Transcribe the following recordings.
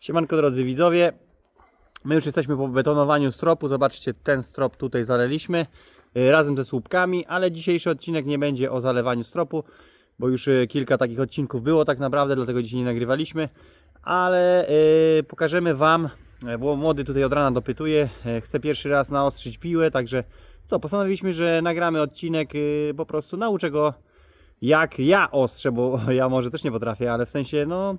Siemanko drodzy widzowie, my już jesteśmy po betonowaniu stropu, zobaczcie ten strop tutaj zaleliśmy y, razem ze słupkami, ale dzisiejszy odcinek nie będzie o zalewaniu stropu, bo już y, kilka takich odcinków było tak naprawdę, dlatego dzisiaj nie nagrywaliśmy, ale y, pokażemy Wam, y, bo młody tutaj od rana dopytuje, chce pierwszy raz naostrzyć piłę, także co, postanowiliśmy, że nagramy odcinek, y, po prostu nauczę go jak ja ostrzę, bo ja może też nie potrafię, ale w sensie no...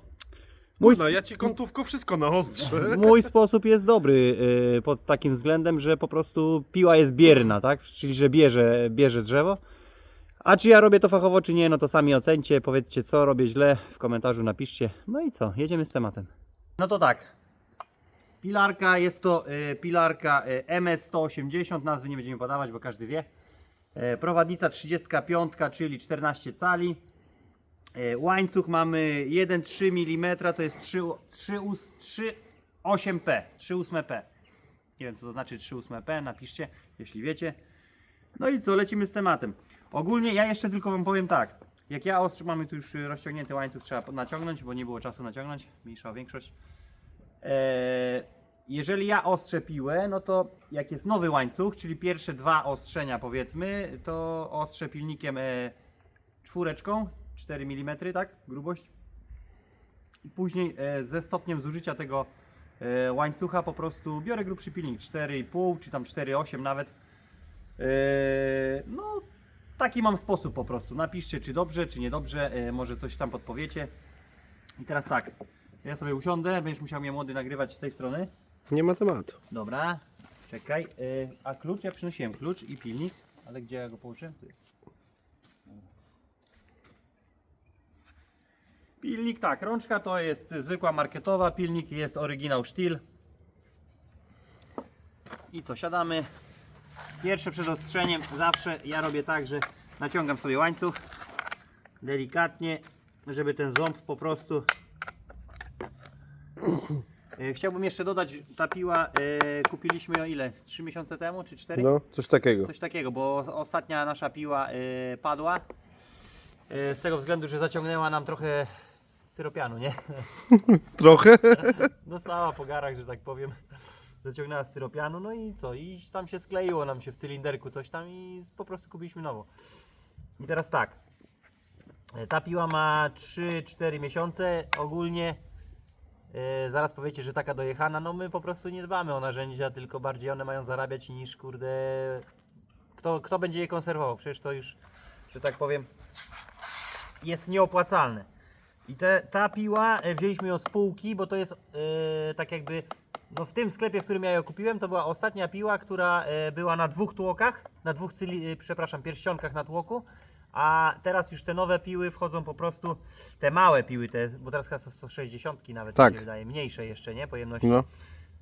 Mój, No, ja ci kątówko wszystko naostrzę. Mój sposób jest dobry yy, pod takim względem, że po prostu piła jest bierna, tak? Czyli, że bierze, bierze drzewo. A czy ja robię to fachowo, czy nie, no to sami ocencie, powiedzcie co robię źle, w komentarzu napiszcie. No i co, jedziemy z tematem. No to tak. Pilarka jest to y, pilarka y, MS180, nazwy nie będziemy podawać, bo każdy wie. E, prowadnica 35, czyli 14 cali. E, Łańcuch mamy 1,3 mm, to jest 3,8P, 3,8P. Nie wiem co to znaczy 3,8P, napiszcie, jeśli wiecie. No i co, lecimy z tematem. Ogólnie ja jeszcze tylko Wam powiem tak. Jak ja ostrzy, mamy tu już rozciągnięty łańcuch, trzeba naciągnąć, bo nie było czasu naciągnąć, mniejsza większość. Eee, jeżeli ja ostrzę piłę, no to jak jest nowy łańcuch, czyli pierwsze dwa ostrzenia powiedzmy, to ostrzę pilnikiem e, czwóreczką, 4 mm, tak? Grubość. I później e, ze stopniem zużycia tego e, łańcucha po prostu biorę grubszy pilnik 4,5 czy tam 4,8 nawet. E, no, taki mam sposób po prostu. Napiszcie czy dobrze, czy niedobrze, może coś tam podpowiecie. I teraz tak, ja sobie usiądę, będziesz musiał mnie młody nagrywać z tej strony. Nie ma tematu. Dobra, czekaj. a klucz? Ja przynosiłem klucz i pilnik, ale gdzie ja go położyłem? Tu jest. Pilnik tak, rączka to jest zwykła marketowa, pilnik jest oryginał Stihl. I co, siadamy. Pierwsze przed ostrzeniem zawsze ja robię tak, że naciągam sobie łańcuch delikatnie, żeby ten ząb po prostu E, Chciałbym jeszcze dodać, ta piła e, kupiliśmy ją ile? 3 miesiące temu czy 4? No, coś takiego. Coś takiego, bo os- ostatnia nasza piła e, padła. Z tego względu, że zaciągnęła nam trochę styropianu, nie? Trochę? Dostała po garach, że tak powiem. Zaciągnęła styropianu, no i co? I tam się skleiło nam się w cylinderku coś tam i po prostu kupiliśmy nową. I teraz tak. E, Ta piła ma 3-4 miesiące ogólnie. E, zaraz powiecie, że taka dojechana. No my po prostu nie dbamy o narzędzia, tylko bardziej one mają zarabiać niż kurde. Kto, kto będzie je konserwował? Przecież to już, że tak powiem, jest nieopłacalne. I te, ta piła, e, wzięliśmy ją z półki, bo to jest e, tak jakby, no w tym sklepie, w którym ja ją kupiłem, to była ostatnia piła, która e, była na dwóch tłokach, na dwóch, cyli, e, przepraszam, pierścionkach na tłoku, a teraz już te nowe piły wchodzą po prostu, te małe piły, te, bo teraz są 160 nawet, Tak. się wydaje, mniejsze jeszcze, nie, pojemności. No.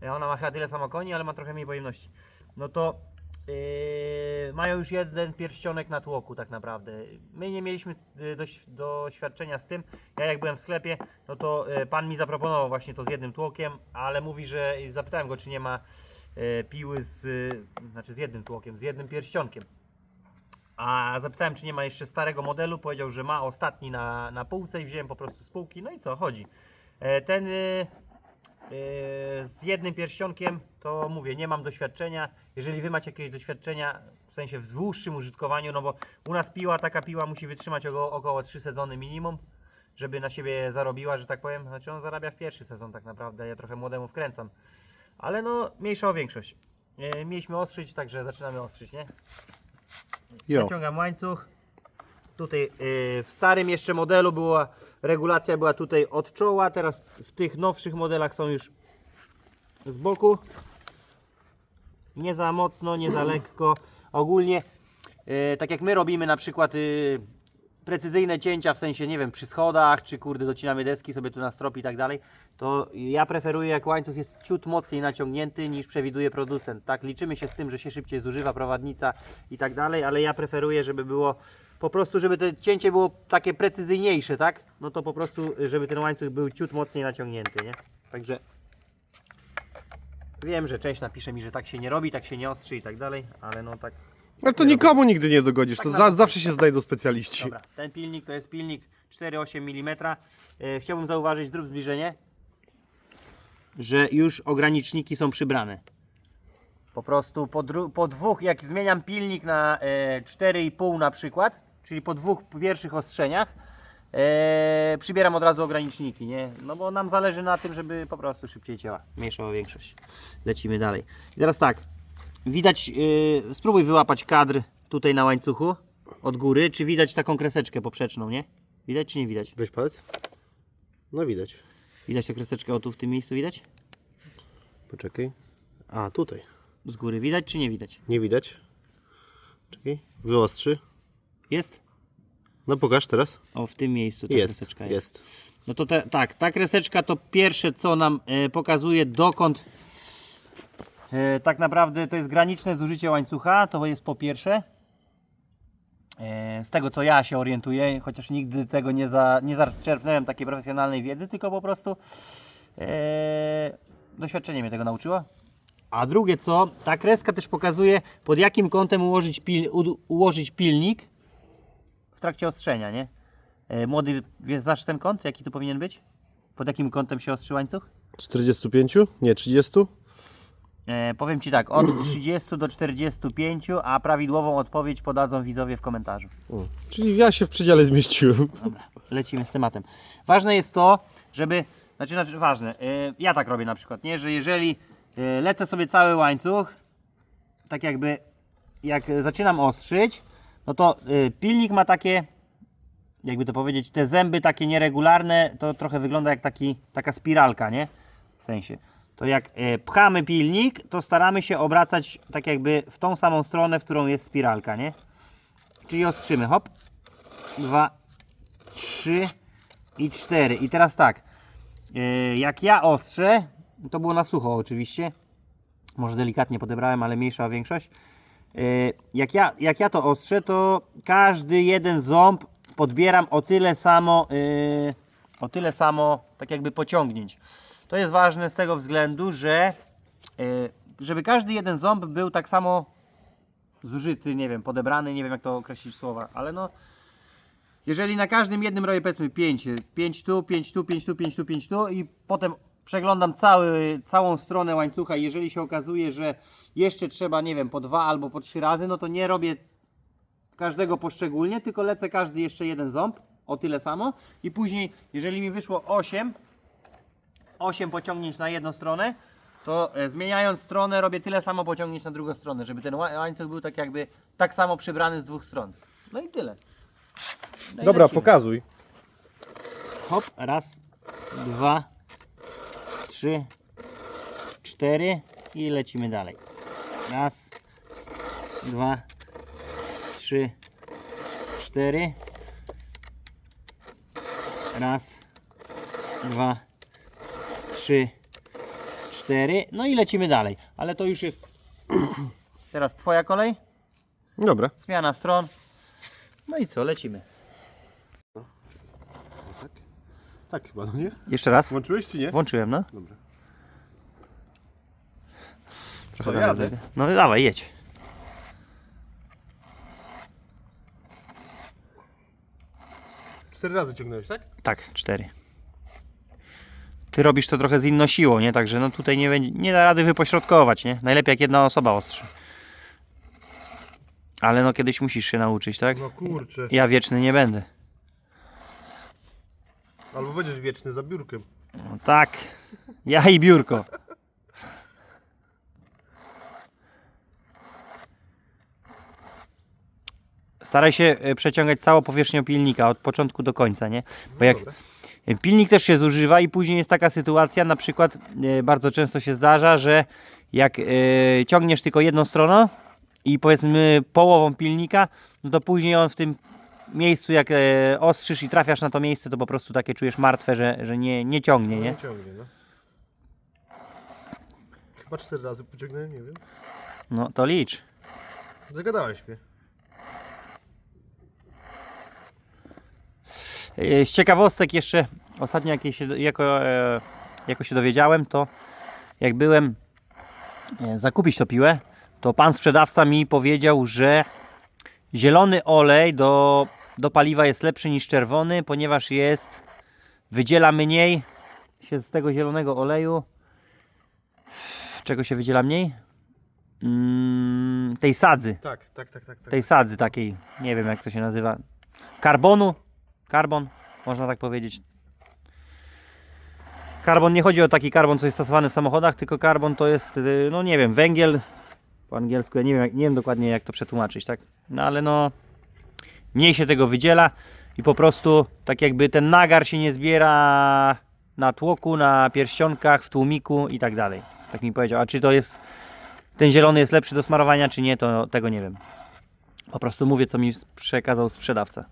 E, Ona ma chyba tyle samo koni, ale ma trochę mniej pojemności. No to yy, mają już jeden pierścionek na tłoku tak naprawdę. My nie mieliśmy yy, doś, doświadczenia z tym. Ja jak byłem w sklepie, no to yy, pan mi zaproponował właśnie to z jednym tłokiem, ale mówi, że zapytałem go, czy nie ma yy, piły z, znaczy z jednym tłokiem, z jednym pierścionkiem. A zapytałem, czy nie ma jeszcze starego modelu. Powiedział, że ma ostatni na, na półce i wziąłem po prostu z półki. No i co, chodzi. Ten z jednym pierścionkiem to mówię, nie mam doświadczenia. Jeżeli wy macie jakieś doświadczenia, w sensie w dłuższym użytkowaniu, no bo u nas piła, taka piła musi wytrzymać około, około 3 sezony minimum, żeby na siebie zarobiła, że tak powiem. Znaczy on zarabia w pierwszy sezon tak naprawdę, ja trochę młodemu wkręcam. Ale no, mniejsza o większość. E, mieliśmy ostrzyć, także zaczynamy ostrzyć, nie? Jo. Naciągam łańcuch. Tutaj yy, w starym jeszcze modelu była regulacja była tutaj od czoła, teraz w tych nowszych modelach są już z boku. Nie za mocno, nie za lekko. Ogólnie yy, tak jak my robimy na przykład yy, precyzyjne cięcia, w sensie nie wiem, przy schodach, czy kurde docinamy deski sobie tu na strop i tak dalej, to ja preferuję jak łańcuch jest ciut mocniej naciągnięty niż przewiduje producent. Tak, liczymy się z tym, że się szybciej zużywa prowadnica i tak dalej, ale ja preferuję, żeby było po prostu, żeby to cięcie było takie precyzyjniejsze, tak? No to po prostu, żeby ten łańcuch był ciut mocniej naciągnięty, nie? Także wiem, że część napisze mi, że tak się nie robi, tak się nie ostrzy i tak dalej, ale no tak Ale to nikomu nigdy nie dogodzisz, to Tak za, zawsze się znajdą specjaliści. Dobra, ten pilnik to jest pilnik 4,8 mm. E, chciałbym zauważyć, zrób zbliżenie. że już ograniczniki są przybrane. Po prostu po, po dwóch, jak zmieniam pilnik na e, 4,5 na przykład, czyli po dwóch pierwszych ostrzeniach, e, przybieram od razu ograniczniki, nie? No bo nam zależy na tym, żeby po prostu szybciej ciała. Mniejsza o większość. Lecimy dalej. I teraz tak, widać, e, spróbuj wyłapać kadr tutaj na łańcuchu od góry, czy widać taką kreseczkę poprzeczną, nie? Widać czy nie widać? Weź palec. No widać. Widać tę kreseczkę o tu w tym miejscu, widać? Poczekaj. A, tutaj. Z góry widać czy nie widać? Nie widać. Czekaj. Wyostrzy. Jest? No pokaż teraz. O, w tym miejscu ta Jest. kreseczka jest. Jest. No to te, tak, ta kreseczka to pierwsze co nam e, pokazuje dokąd e, tak naprawdę to jest graniczne zużycie łańcucha, to jest po pierwsze. E, z tego co ja się orientuję, chociaż nigdy tego nie, za, nie zaczerpnąłem takiej profesjonalnej wiedzy, tylko po prostu e, doświadczenie mnie tego nauczyło. A drugie co, ta kreska też pokazuje pod jakim kątem ułożyć, pil, u, ułożyć pilnik w trakcie ostrzenia, nie? E, młody, wiesz, znasz ten kąt? Jaki tu powinien być? Pod jakim kątem się ostrzy łańcuch? 45? Nie, 30? E, powiem Ci tak, od 30 do 45, a prawidłową odpowiedź podadzą widzowie w komentarzu. O, czyli ja się w przedziale zmieściłem. Dobra, lecimy z tematem. Ważne jest to, żeby, znaczy, znaczy ważne, e, ja tak robię na przykład, nie, że jeżeli e, lecę sobie cały łańcuch, tak jakby, jak zaczynam ostrzyć, no to e, pilnik ma takie, jakby to powiedzieć, te zęby takie nieregularne, to trochę wygląda jak taki, taka spiralka, nie? W sensie, to jak e, pchamy pilnik, to staramy się obracać tak jakby w tą samą stronę, w którą jest spiralka, nie? Czyli ostrzymy, hop, dwa, 3 i 4. I teraz tak, yy, jak ja ostrzę, to było na sucho oczywiście, może delikatnie podebrałem, ale mniejsza większość. Yy, jak, ja, jak ja to ostrzę, to każdy jeden ząb podbieram o tyle samo, yy, o tyle samo, tak jakby pociągnięć. To jest ważne z tego względu, że yy, żeby każdy jeden ząb był tak samo zużyty, nie wiem, podebrany, nie wiem jak to określić słowa, ale no jeżeli na każdym jednym robię powiedzmy 5, 5 tu, 5 tu, 5 tu, 5 tu, 5 tu i potem przeglądam cały, całą stronę łańcucha i jeżeli się okazuje, że jeszcze trzeba, nie wiem, po dwa albo po trzy razy, no to nie robię każdego poszczególnie, tylko lecę każdy jeszcze jeden ząb, o tyle samo i później, jeżeli mi wyszło 8, 8 pociągnięć na jedną stronę, to e, zmieniając stronę robię tyle samo pociągnięć na drugą stronę, żeby ten ła- łańcuch był tak jakby tak samo przybrany z dwóch stron. No i tyle. No i Dobra, lecimy. pokazuj. Hop, raz, dwa, trzy, cztery i lecimy dalej. Raz, dwa, trzy, cztery. Raz, dwa, trzy, cztery. No i lecimy dalej. Ale to już jest. Teraz Twoja kolej. Dobra. Zmiana stron. No i co, lecimy. Tak chyba, no nie? Jeszcze raz. Włączyłeś czy nie? Włączyłem, no. Dobra. Trochę Co, jadę? No dawaj, jedź. Cztery razy ciągnąłeś, tak? Tak, cztery. Ty robisz to trochę z inną siłą, nie? Także no tutaj nie, będzie, nie da rady wypośrodkować, nie? Najlepiej jak jedna osoba ostrzy. Ale no kiedyś musisz się nauczyć, tak? No kurczę. Ja wieczny nie będę. Albo będziesz wieczny za biurkiem. No tak. Ja i biurko. Staraj się e, przeciągać całą powierzchnię pilnika od początku do końca, nie? Bo jak dobra. pilnik też się zużywa i później jest taka sytuacja, na przykład e, bardzo często się zdarza, że jak e, ciągniesz tylko jedną stroną i powiedzmy połową pilnika, no to później on w tym miejscu jak e, ostrzysz i trafiasz na to miejsce, to po prostu takie czujesz martwe, że, że nie, nie ciągnie, nie? Nie ciągnie, no. Chyba cztery razy pociągnąłem, nie wiem. No to licz. Zagadałeś mnie. E, Z ciekawostek jeszcze ostatnio jakie się, jako, e, jako się dowiedziałem, to jak byłem e, zakupić tą piłę, to pan sprzedawca mi powiedział, że zielony olej do, do paliwa jest lepszy niż czerwony, ponieważ jest wydziela mniej się z tego zielonego oleju czego się wydziela mniej? Mm, tej sadzy. Tak, tak, tak, tak. tak. Tej sadzy takiej, nie wiem jak to się nazywa. Karbonu? Karbon, można tak powiedzieć. Karbon nie chodzi o taki karbon, co jest stosowany w samochodach, tylko karbon to jest, y, no nie wiem, węgiel. Po angielsku, ja nie wiem, nie wiem dokładnie jak to przetłumaczyć, tak? No ale no, mniej się tego wydziela i po prostu tak jakby ten nagar się nie zbiera na tłoku, na pierścionkach, w tłumiku i tak dalej. Tak mi powiedział. A czy to jest, ten zielony jest lepszy do smarowania, czy nie, to tego nie wiem. Po prostu mówię, co mi przekazał sprzedawca.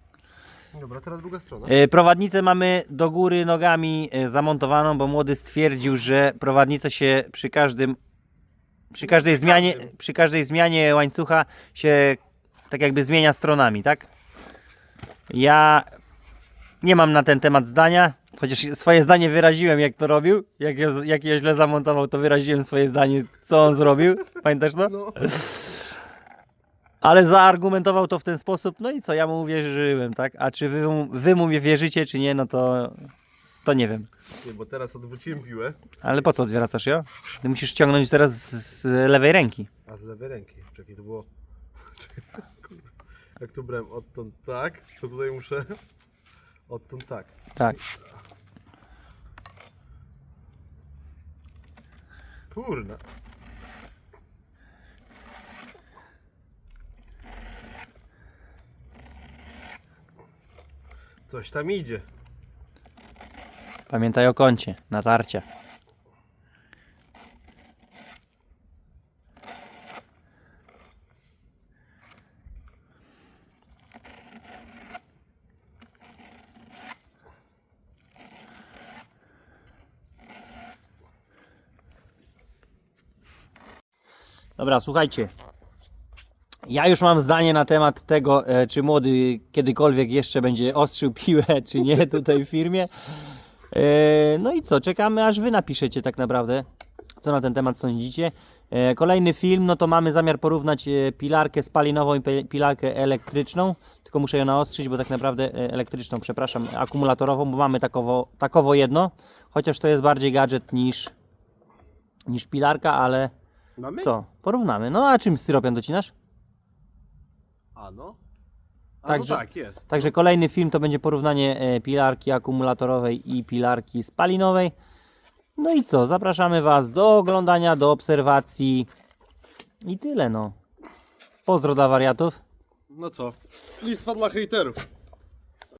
Dobra, teraz druga strona. E, Prowadnicę mamy do góry nogami e, zamontowaną, bo młody stwierdził, że prowadnica się przy każdym przy każdej zmianie przy każdej zmianie łańcucha się tak jakby zmienia stronami, tak? Ja nie mam na ten temat zdania, chociaż swoje zdanie wyraziłem jak to robił, jak ja, jak ja źle zamontował, to wyraziłem swoje zdanie, co on zrobił. Pamiętasz to? No, Ale zaargumentował to w ten sposób, no i co, ja mu uwierzyłem, tak? A czy wy, mu- wy mu wierzycie, czy nie, no to, to nie wiem. nie, bo teraz odwróciłem piłę, Ale po co odwracasz ją? Ty musisz ściągnąć teraz z, z lewej ręki. a z lewej ręki. Czekaj, to było... Czekaj, kurwa. Jak tu brałem odtąd tak, to tutaj muszę odtąd tak. Tak. Kurna. Coś tam idzie. Pamiętaj o kącie, natarcia. Dobra, słuchajcie. Ja już mam zdanie na temat tego, e, czy młody kiedykolwiek jeszcze będzie ostrzył piłę, czy nie tutaj w firmie. E, No i co, czekamy aż wy napiszecie tak naprawdę, co na ten temat sądzicie. E, Kolejny film, no to mamy zamiar porównać pilarkę spalinową i pilarkę elektryczną, tylko muszę ją naostrzyć, bo tak naprawdę elektryczną, przepraszam, akumulatorową, bo mamy takowo, takowo jedno, chociaż to jest bardziej gadżet niż, niż pilarka, ale Mamy? co, porównamy. No a czym styropian docinasz? A no. A Także- no tak, jest. Także kolejny film to będzie porównanie e, pilarki akumulatorowej i pilarki spalinowej. No i co? Zapraszamy Was do oglądania, do obserwacji i tyle no. Pozdro dla wariatów. No co? Listwa dla hejterów.